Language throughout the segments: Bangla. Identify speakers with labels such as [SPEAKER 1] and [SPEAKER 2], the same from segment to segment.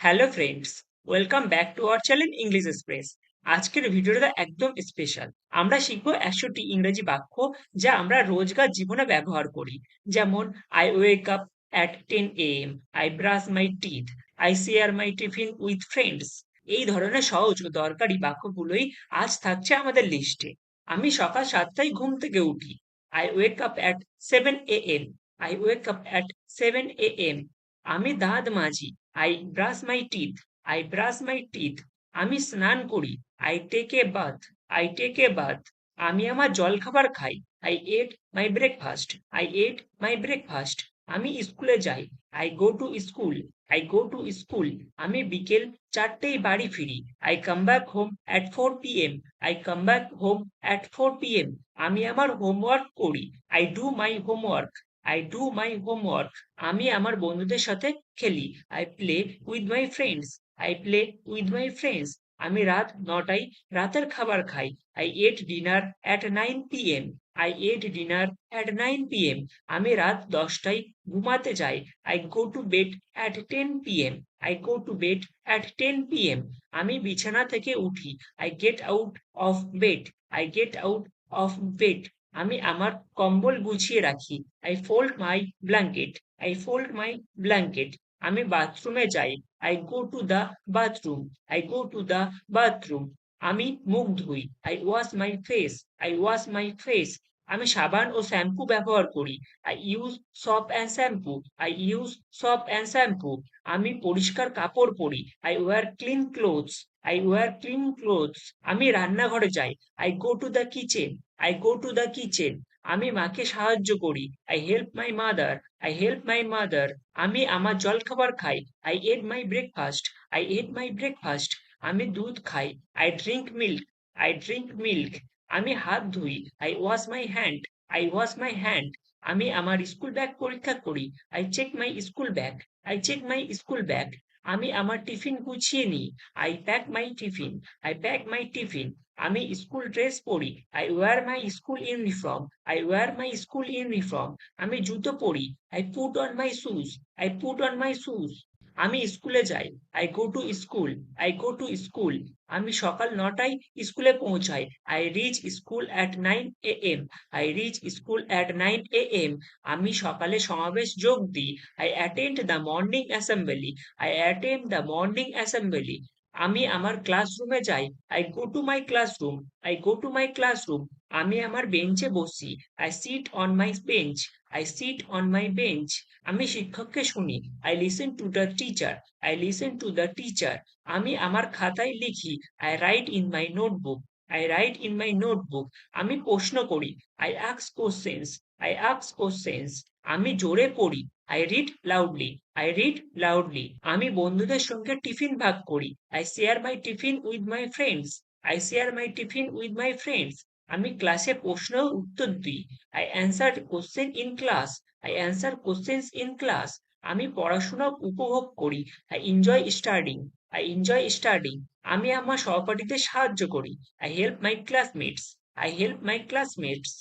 [SPEAKER 1] Hello friends welcome back to our channel English Express আজকের ভিডিওটা একদম স্পেশাল আমরা শিখব একশোটি ইংরেজি বাক্য যা আমরা রোজকার জীবনে ব্যবহার করি। যেমন I wake up at ten AM I brush my teeth I share my tiffin with friends এই ধরনের সহজ ও দরকারি বাক্যগুলোই আজ থাকছে আমাদের লিস্টে আমি সকাল সাতটায় ঘুম থেকে উঠি। I wake up at seven A M I wake up at seven A M আমি দাঁত মাজি। I brush my teeth I brush my teeth আমি স্নান করি। I take a bath I take a bath আমি আমার জলখাবার খাই। I eat my breakfast I eat my breakfast আমি স্কুলে যাই। I go to school I go to school আমি বিকেল চারটেই বাড়ি ফিরি। I come back home at four P M I come back home at four P M আমি আমার হোমওয়ার্ক করি। I do my homework I do my homework আমি আমার বন্ধুদের সাথে খেলি। I play with my friends I play with my friends আমি রাত নটায় রাতের খাবার খাই। I eat dinner at nine P M I eat dinner at nine P M আমি রাত দশটায় ঘুমাতে যাই। I go to bed at ten P M I go to bed at ten P M আমি বিছানা থেকে উঠি। I get out of bed I get out of bed আমি আমার কম্বল গুছিয়ে রাখি। I fold my blanket I fold my blanket আমি বাথরুমে যাই। I go to the bathroom I go to the bathroom আমি মুখ ধুই। I wash my face I wash my face আমি সাবান ও শ্যাম্পু ব্যবহার করি। I use soap and shampoo I use soap and shampoo আমি পরিষ্কার কাপড় পরি। I wear clean clothes I wear clean clothes আমি রান্নাঘরে যাই। I go to the kitchen I go to the kitchen আমি মাকে সাহায্য করি। I help my mother I help my mother আমি আমার জলখাবার খাই। I eat my breakfast I eat my breakfast আমি দুধ খাই। I drink milk I drink milk আমি হাত ধুই। I wash my hand I wash my hand আমি আমার স্কুল ব্যাগ পরীক্ষা করি। I check my school bag I check my school bag আমি আমার টিফিন গুছিয়ে নিই। I pack my tiffin I pack my tiffin. আমি স্কুল ড্রেস পরি। I wear my school uniform I wear my school uniform আমি জুতো পরি। I put on my shoes I put on my shoes আমি স্কুলে যাই I go to school I go to school আমি সকাল নটায় স্কুলে পৌঁছাই I reach school at nine A M I reach school at nine A M আমি সকালে সমাবেশ যোগ দিই I attend the morning assembly I attend the morning assembly আমি আমার ক্লাসরুমে যাই I go to my classroom I go to my classroom আমি আমার বেঞ্চে বসি I sit on my bench I sit on my bench আমি শিক্ষককে শুনি I listen to the teacher I listen to the teacher আমি আমার খাতায় লিখি I write in my notebook I write in my notebook আমি প্রশ্ন করি। আই আক্স কোশ্চেন্স আই আক্স কোশ্চেন্স আমি জোরে পড়ি। I read loudly I read loudly আমি বন্ধুদের সঙ্গে টিফিন ভাগ করি। I share my tiffin with my friends I share my tiffin with my friends আমি ক্লাসে প্রশ্ন উত্তর দিই। I answer question in class I answer questions in class আমি পড়াশোনা উপভোগ করি। I enjoy studying I enjoy studying আমি আমার সহপাঠীদের সাহায্য করি। I help my classmates I help my classmates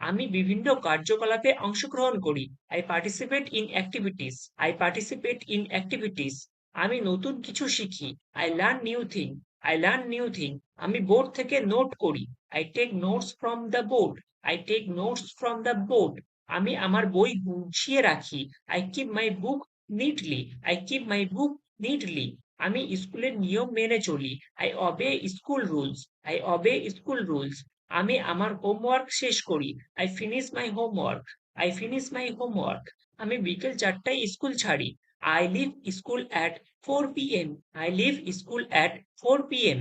[SPEAKER 1] আমি বিভিন্ন কার্যকলাপে অংশগ্রহণ করি। I participate in activities I participate in activities আমি নতুন কিছু শিখি। I learn new thing I learn new thing আমি বোর্ড থেকে নোট করি। I take notes from the board I take notes from the board আমি আমার বই গুছিয়ে রাখি। I keep my book neatly I keep my book neatly আমি স্কুলের নিয়ম মেনে চলি। I obey school rules I obey school rules আমি আমার হোমওয়ার্ক শেষ করি। I finish my homework I finish my homework আমি বিকেল চারটায় স্কুল ছাড়ি। I leave school at four P M I leave school at four P M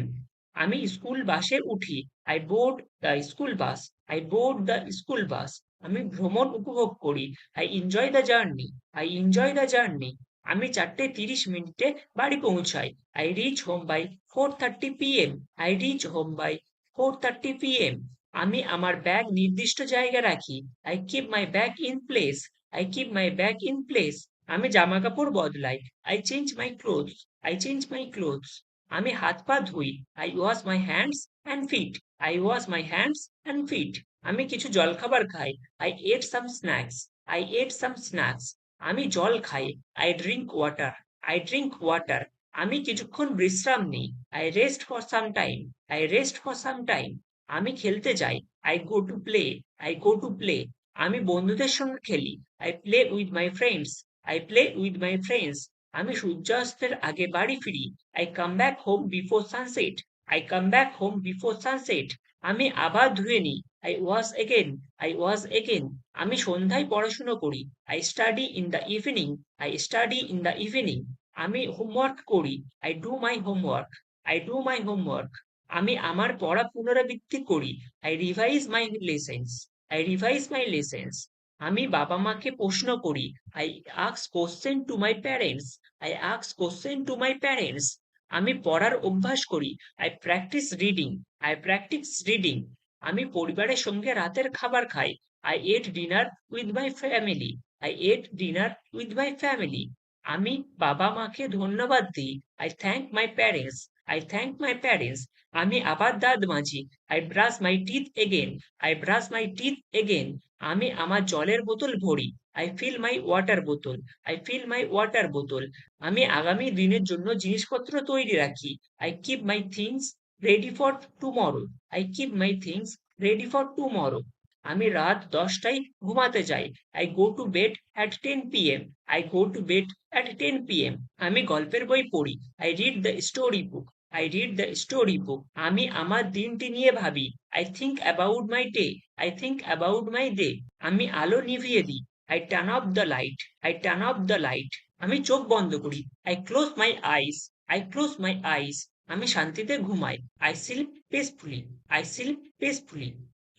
[SPEAKER 1] আমি স্কুল বাসে উঠি। I board the school bus I board the school bus আমি ভ্রমণ উপভোগ করি। I enjoy the journey I enjoy the journey আমি চারটে তিরিশ মিনিটে বাড়ি পৌঁছাই। I reach home by four thirty P M I reach home by four thirty P M আমি আমার ব্যাগ নির্দিষ্ট জায়গায় রাখি। I keep my bag in place I keep my bag in place আমি জামা কাপড় বদলাই। I change my clothes I change my clothes আমি হাত পা ধুই। I wash my hands and feet I wash my hands and feet আমি কিছু জলখাবার খাই। I eat some snacks I eat some snacks আমি জল খাই I drink water I drink water আমি কিছুক্ষণ বিশ্রাম নিই I rest for some time I rest for some time আমি খেলতে যাই I go to play I go to play আমি বন্ধুদের সঙ্গে খেলি I play with my friends I play with my friends আমি সূর্যাস্তের আগে বাড়ি ফিরি I come back home before sunset I come back home before sunset আমি আবার ধুয়ে নিই I wash again I wash again আমি সন্ধ্যায় পড়াশুনো করি। I study in the evening I study in the evening আমি হোমওয়ার্ক করি। I do my homework I do my homework আমি আমার পড়া পুনরাবৃত্তি করি। I revise my lessons I revise my lessons আমি বাবা মাকে প্রশ্ন করি। I আক্স question to my parents I আক্স question to my parents আমি পড়ার অভ্যাস করি। I practice reading I practice reading আমি পরিবারের সঙ্গে রাতের খাবার খাই। I at dinner with my family I ate dinner with my family আমি বাবা মাকে ধন্যবাদ দিই। I thank my parents I thank my parents আমি আবার দাঁত মাজি। I brush my teeth again I brush my teeth again আমি আমার জলের বোতল ভরি। I fill my water bottle I fill my water bottle আমি আগামী দিনের জন্য জিনিসপত্র তৈরি রাখি। I keep my things ready for tomorrow I keep my things ready for tomorrow আমি রাত দশটায় ঘুমাতে যাই। I go to bed at ten P M I go to bed at ten P M আমি গল্পের বই পড়ি। I read the story book I read the story book আমি আমার দিনটি নিয়ে ভাবি। I think about my day I think about my day আমি আলো নিভিয়ে দিই। I turn off the light I turn off the light আমি চোখ বন্ধ করি। I close my eyes I close my eyes আমি শান্তিতে ঘুমাই। I sleep peacefully I sleep peacefully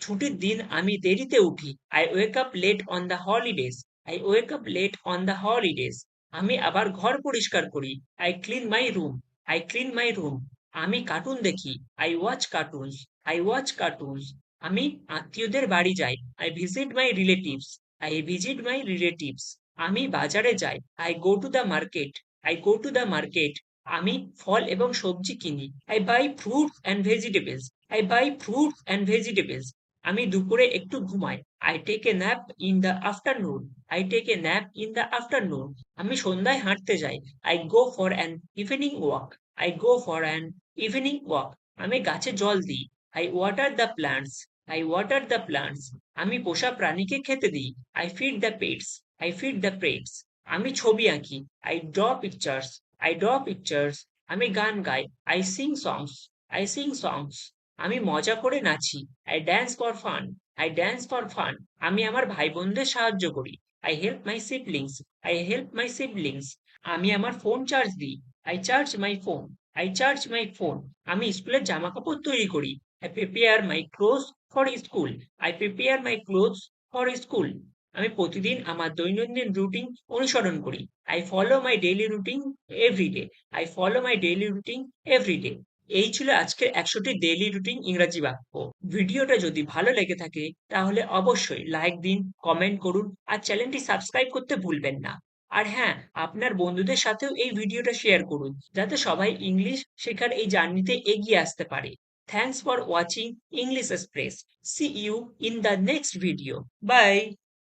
[SPEAKER 1] ছুটির দিন আমি দেরিতে উঠি। I wake up late on the holidays I wake up late on the holidays আমি আবার ঘর পরিষ্কার করি। I clean my room I clean my room আমি কার্টুন দেখি। I watch cartoons I watch cartoons আমি আত্মীয়দের বাড়ি যাই। I visit my relatives I visit my relatives আমি বাজারে যাই। I go to the market I go to the market আমি ফল এবং সবজি কিনি। I buy fruits and vegetables I buy fruits and vegetables আমি দুপুরে একটু ঘুমাই। I take a nap in the afternoon I take a nap in the afternoon আমি সন্ধ্যায় হাঁটতে যাই। I go for an evening walk I go for an evening walk আমি গাছে জল দিই। I water the plants I water the plants আমি পোষা প্রাণীকে খেতে দিই। I feed the pets I feed the pets আমি ছবি আঁকি। I draw pictures I draw pictures আমি গান গাই I sing songs I sing songs আমি মজা করে নাচি I dance for fun I dance for fun আমি আমার ভাই বোনদের সাহায্য করি I help my siblings I help my siblings আমি আমার ফোন চার্জ দিই I charge my phone I charge my phone আমি স্কুলের জামা কাপড় তৈরি করি I prepare my cloth for school I prepare my cloth for school আমি প্রতিদিন আমার দৈনন্দিন রুটিন অনুসরণ করি। I follow my daily routine everyday I follow my daily routine everyday এই ছিল আজকের একশোটি ডেইলি রুটিন ইংরাজি বাক্য। ভিডিওটা যদি ভালো লেগে থাকে, তাহলে অবশ্যই লাইক দিন কমেন্ট করুন, আর চ্যানেলটি সাবস্ক্রাইব করতে ভুলবেন না। আর হ্যাঁ আপনার বন্ধুদের সাথেও এই ভিডিওটা শেয়ার করুন, যাতে সবাই ইংলিশ শেখার এই জার্নিতে এগিয়ে আসতে পারে। Thanks for watching English Express see you in the next video bye